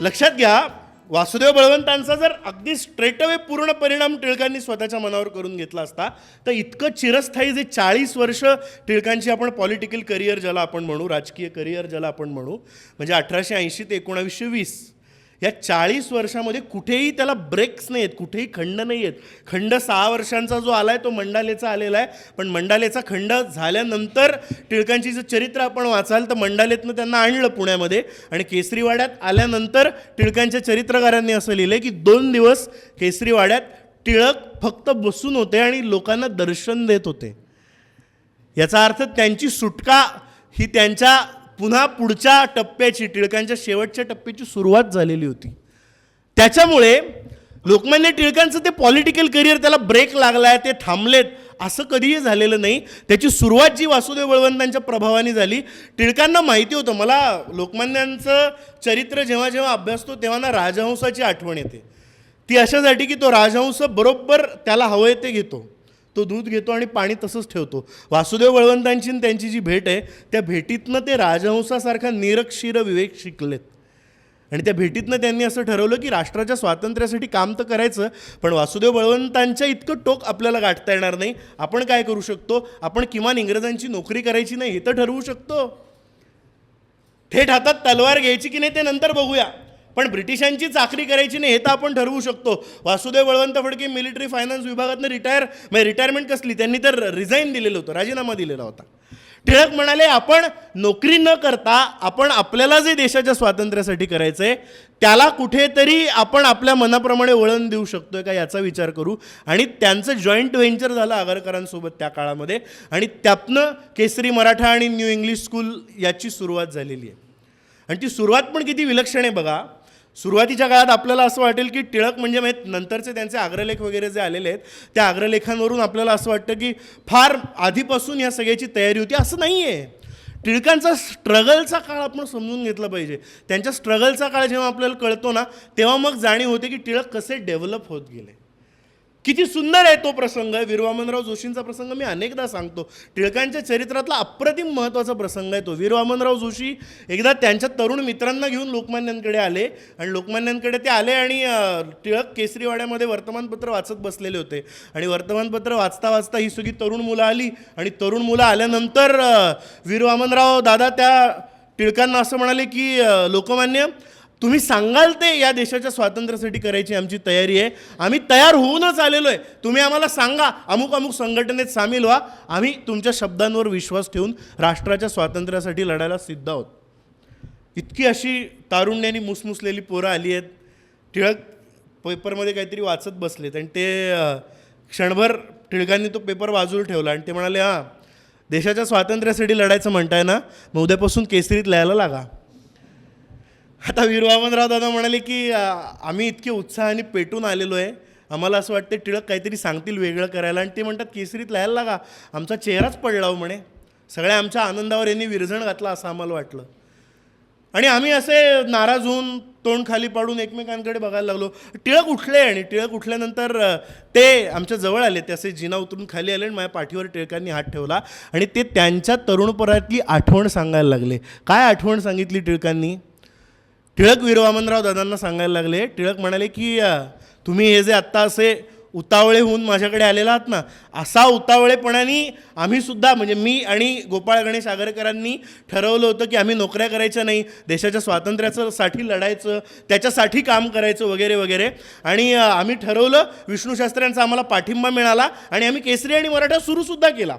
लक्षात घ्या वासुदेव बळवंतांचा जर अगदी स्ट्रेटअवे पूर्ण परिणाम टिळकांनी स्वतःच्या मनावर करून घेतला असता तर इतकं चिरस्थायी जे चाळीस वर्ष टिळकांची आपण पॉलिटिकल करिअर ज्याला आपण म्हणू राजकीय करिअर ज्याला आपण म्हणू म्हणजे अठराशे ऐंशी ते एकोणावीसशे वीस या चाळीस वर्षामध्ये कुठेही त्याला ब्रेक्स नाही आहेत कुठेही खंड नाही आहेत खंड सहा वर्षांचा जो आला आहे तो मंडालेचा आलेला आहे. पण मंडालेचा खंड झाल्यानंतर टिळकांची जर चरित्र आपण वाचाल तर मंडालेतनं त्यांना आणलं पुण्यामध्ये. आणि केसरीवाड्यात आल्यानंतर टिळकांच्या चरित्रकारांनी असं लिहिलं आहे की दोन दिवस केसरीवाड्यात टिळक फक्त बसून होते आणि लोकांना दर्शन देत होते. याचा अर्थ त्यांची सुटका ही त्यांच्या पुन्हा पुढच्या टप्प्याची टिळकांच्या शेवटच्या टप्प्याची सुरुवात झालेली होती. त्याच्यामुळे लोकमान्य टिळकांचं ते पॉलिटिकल करिअर त्याला ब्रेक लागला आहे ते थांबलेत असं कधीही झालेलं नाही. त्याची सुरुवात जी वासुदेव बळवंतांच्या प्रभावाने झाली टिळकांना माहिती होतं मला लोकमान्यांचं चरित्र जेव्हा जेव्हा अभ्यासतो तेव्हा ना राजहंसाची आठवण येते. ती अशासाठी की तो राजहंस बरोबर त्याला हवं ते घेतो. तो दूध घेतो आणि पाणी तसंच ठेवतो. वासुदेव बळवंतांची त्यांची जी भेट आहे त्या भेटीतनं ते राजहंसासारखा निरक्षीर विवेक शिकलेत. आणि त्या भेटीतनं त्यांनी असं ठरवलं की राष्ट्राच्या स्वातंत्र्यासाठी काम तर करायचं पण वासुदेव बळवंतांच्या इतकं टोक आपल्याला गाठता येणार नाही. आपण काय करू शकतो? आपण किमान इंग्रजांची नोकरी करायची नाही हे तर ठरवू शकतो. थेट हातात तलवार घ्यायची की नाही ते नंतर बघूया. पण ब्रिटिशांची चाकरी करायची नाही हे तर आपण ठरवू शकतो. वासुदेव बळवंत फडके मिलिटरी फायनान्स विभागातनं रिटायर म्हणजे रिटायरमेंट कसली? त्यांनी तर रिझाईन दिलेलं होतं राजीनामा दिलेला होता. टिळक म्हणाले आपण नोकरी न करता आपण आपल्याला जे देशाच्या स्वातंत्र्यासाठी करायचं आहे त्याला कुठेतरी आपण आपल्या मनाप्रमाणे वळण देऊ शकतोय का याचा विचार करू. आणि त्यांचं जॉईंट व्हेंचर झालं आगरकरांसोबत त्या काळामध्ये. आणि त्यातनं केसरी मराठा आणि न्यू इंग्लिश स्कूल याची सुरुवात झालेली आहे. आणि ती सुरुवात पण किती विलक्षण आहे बघा. सुरुवातीच्या काळात आपल्याला असं वाटेल की टिळक म्हणजे माहीत नंतरचे त्यांचे अग्रलेख वगैरे जे आलेले आहेत त्या अग्रलेखांवरून आपल्याला असं वाटतं की फार आधीपासून या सगळ्याची तयारी होती. असं नाही आहे टिळकांचा स्ट्रगलचा काळ आपण समजून घेतला पाहिजे. त्यांच्या स्ट्रगलचा काळ जेव्हा आपल्याला कळतो ना तेव्हा मग जाणीव होते की टिळक कसे डेव्हलप होत गेले. किती सुंदर आहे तो प्रसंग. वीरवामनराव जोशींचा प्रसंग मी अनेकदा सांगतो. टिळकांच्या चरित्रातला अप्रतिम महत्त्वाचा प्रसंग आहे तो. वीरवामनराव जोशी एकदा त्यांच्या तरुण मित्रांना घेऊन लोकमान्यांकडे आले. आणि लोकमान्यांकडे ते आले आणि टिळक केसरीवाड्यामध्ये वर्तमानपत्र वाचत बसलेले होते. आणि वर्तमानपत्र वाचता वाचता ही सगळी तरुण मुलं आली. आणि तरुण मुलं आल्यानंतर वीरवामनराव दादा त्या टिळकांना असं म्हणाले की लोकमान्य तुम्ही सांगाल ते या देशाच्या स्वातंत्र्यासाठी करायची आमची तयारी आहे. आम्ही तयार होऊनच आलेलो आहे. तुम्ही आम्हाला सांगा अमुक अमुक संघटनेत सामील व्हा. आम्ही तुमच्या शब्दांवर विश्वास ठेवून राष्ट्राच्या स्वातंत्र्यासाठी लढायला सिद्ध आहोत. इतकी अशी तारुण्याने मुसमुसलेली पोरं आली आहेत. टिळक पेपरमध्ये काहीतरी वाचत बसलेत आणि ते क्षणभर टिळकांनी तो पेपर बाजूला ठेवला आणि ते म्हणाले हां देशाच्या स्वातंत्र्यासाठी लढायचं म्हणताय ना मग उद्यापासून केसरीत लिहायला लागा. आता वीरवामनराव दादा म्हणाले की आम्ही इतके उत्साहाने पेटून आलेलो आहे आम्हाला असं वाटतं टिळक काहीतरी सांगतील वेगळं करायला. आणि ते म्हणतात केसरीत लिहायला लागा. आमचा चेहराच पडला हो म्हणे. सगळ्या आमच्या आनंदावर यांनी विरजण घातला असं आम्हाला वाटलं. आणि आम्ही असे नाराज होऊन तोंड खाली पाडून एकमेकांकडे बघायला लागलो. टिळक उठले आणि टिळक उठल्यानंतर ते आमच्या जवळ आले. ते असे जिना उतरून खाली आले आणि माझ्या पाठीवर टिळकांनी हात ठेवला. आणि ते त्यांच्या तरुणपणातली आठवण सांगायला लागले. काय आठवण सांगितली टिळकांनी? टिळक वीरवामनराव दादांना सांगायला लागले. टिळक म्हणाले की तुम्ही हे जे आत्ता असे उतावळे होऊन माझ्याकडे आलेला आहात ना असा उतावळेपणाने आम्ही सुद्धा म्हणजे मी आणि गोपाळ गणेश आगरकरांनी ठरवलं होतं की आम्ही नोकऱ्या करायच्या नाही देशाच्या स्वातंत्र्याचं साठी लढायचं त्याच्यासाठी काम करायचं वगैरे वगैरे. आणि आम्ही ठरवलं विष्णू शास्त्र्यांचा आम्हाला पाठिंबा मिळाला आणि आम्ही केसरी आणि मराठा सुरूसुद्धा केला.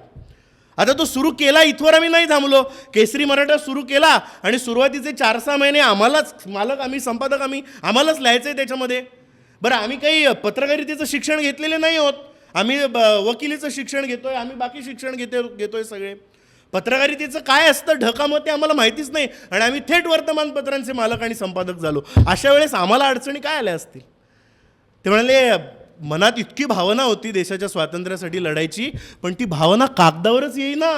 आता तो सुरू केला इथवर आम्ही नाही थांबलो. केसरी मराठा सुरू केला आणि सुरुवातीचे चार सहा महिने आम्हालाच मालक आम्ही संपादक आम्ही आम्हालाच लिहायचं आहे त्याच्यामध्ये. बरं आम्ही काही पत्रकारितेचं शिक्षण घेतलेले नाही आहोत. आम्ही ब वकिलीचं शिक्षण घेतो आहे आम्ही बाकी शिक्षण घेतो आहे सगळे. पत्रकारितेचं काय असतं ढकामत ते आम्हाला माहितीच नाही. आणि आम्ही थेट वर्तमानपत्रांचे मालक आणि संपादक झालो. अशा वेळेस आम्हाला अडचणी काय आल्या असतील? ते म्हणाले मनात इतकी भावना होती देशाच्या स्वातंत्र्यासाठी लढायची पण ती भावना कागदावरच येईना.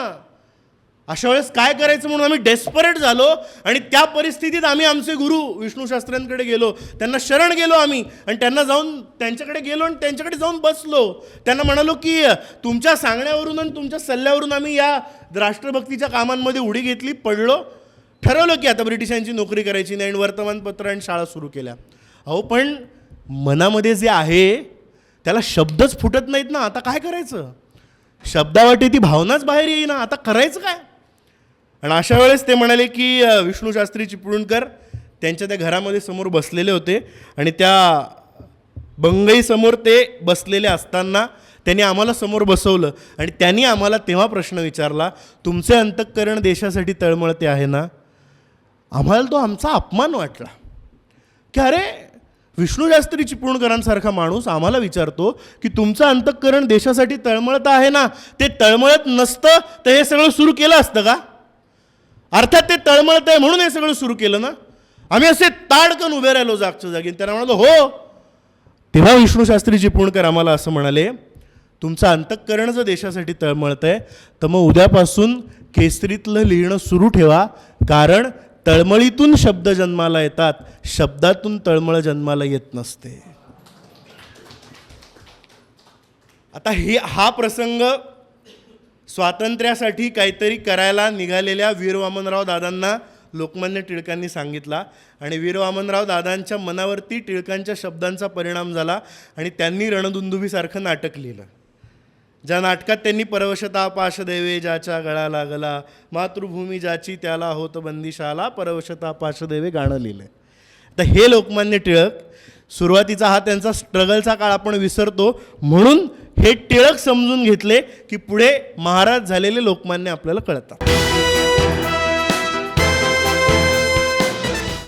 अशा वेळेस काय करायचं म्हणून आम्ही डेस्परेट झालो आणि त्या परिस्थितीत आम्ही आमचे गुरु विष्णूशास्त्र्यांकडे गेलो. त्यांना शरण गेलो आम्ही आणि त्यांना जाऊन त्यांच्याकडे गेलो आणि त्यांच्याकडे जाऊन बसलो. त्यांना म्हणालो की तुमच्या सांगण्यावरून आणि तुमच्या सल्ल्यावरून आम्ही या राष्ट्रभक्तीच्या कामांमध्ये उडी घेतली पडलो. ठरवलं की आता ब्रिटिशांची नोकरी करायची नाही आणि वर्तमानपत्र आणि शाळा सुरू केल्या. अहो पण मनामध्ये जे आहे त्याला शब्दच फुटत नाहीत ना आता काय करायचं? शब्दावाटे ती भावनाच बाहेर येईना आता करायचं काय? आणि अशा वेळेस ते म्हणाले की विष्णूशास्त्री विष्णू शास्त्री चिपळूणकर त्यांच्या त्या घरामध्ये समोर बसलेले होते आणि त्या बंगईसमोर ते बसलेले असताना त्यांनी आम्हाला समोर बसवलं आणि त्यांनी आम्हाला तेव्हा प्रश्न विचारला तुमचे अंतःकरण देशासाठी तळमळते आहे ना? आम्हाला तो आमचा अपमान वाटला. की अरे विष्णूशास्त्री चिपळूणकरांसारखा माणूस आम्हाला विचारतो की तुमचं अंतःकरण देशासाठी तळमळत आहे ना? ते तळमळत नसतं तर हे सगळं सुरू केलं असतं का? अर्थात ते तळमळत आहे म्हणून हे सगळं सुरू केलं ना? आम्ही असे ताडकन उभे राहिलो जागच्या जागी. त्यांना म्हणालो हो. तेव्हा विष्णूशास्त्री चिपळूणकर आम्हाला असं म्हणाले तुमचं अंतःकरण जर देशासाठी तळमळत आहे तर मग उद्यापासून केसरीतलं लिहिणं सुरू ठेवा. कारण तळमळीतून शब्द जन्माला येतात शब्दातून तळमळ जन्माला येत नसते. आता हे हा प्रसंग स्वातंत्र्यासाठी काहीतरी करायला निघालेल्या वीर वामनराव दादांना लोकमान्य टिळकांनी सांगितला आणि वीर वामनराव दादांच्या मनावरती टिळकांच्या शब्दांचा परिणाम झाला आणि त्यांनी रणदुंदुभीसारखं नाटक लिहिलं. ज्या नाटकात त्यांनी परवशता पाशदेवे ज्याच्या गळा लागला मातृभूमी ज्याची त्याला होत बंदिशाला परवशता पाशदेवे गाणं लिहिलं तर हे लोकमान्य टिळक सुरुवातीचा हा त्यांचा स्ट्रगलचा काळ आपण विसरतो. म्हणून हे टिळक समजून घेतले की पुढे महाराज झालेले लोकमान्य आपल्याला कळतात.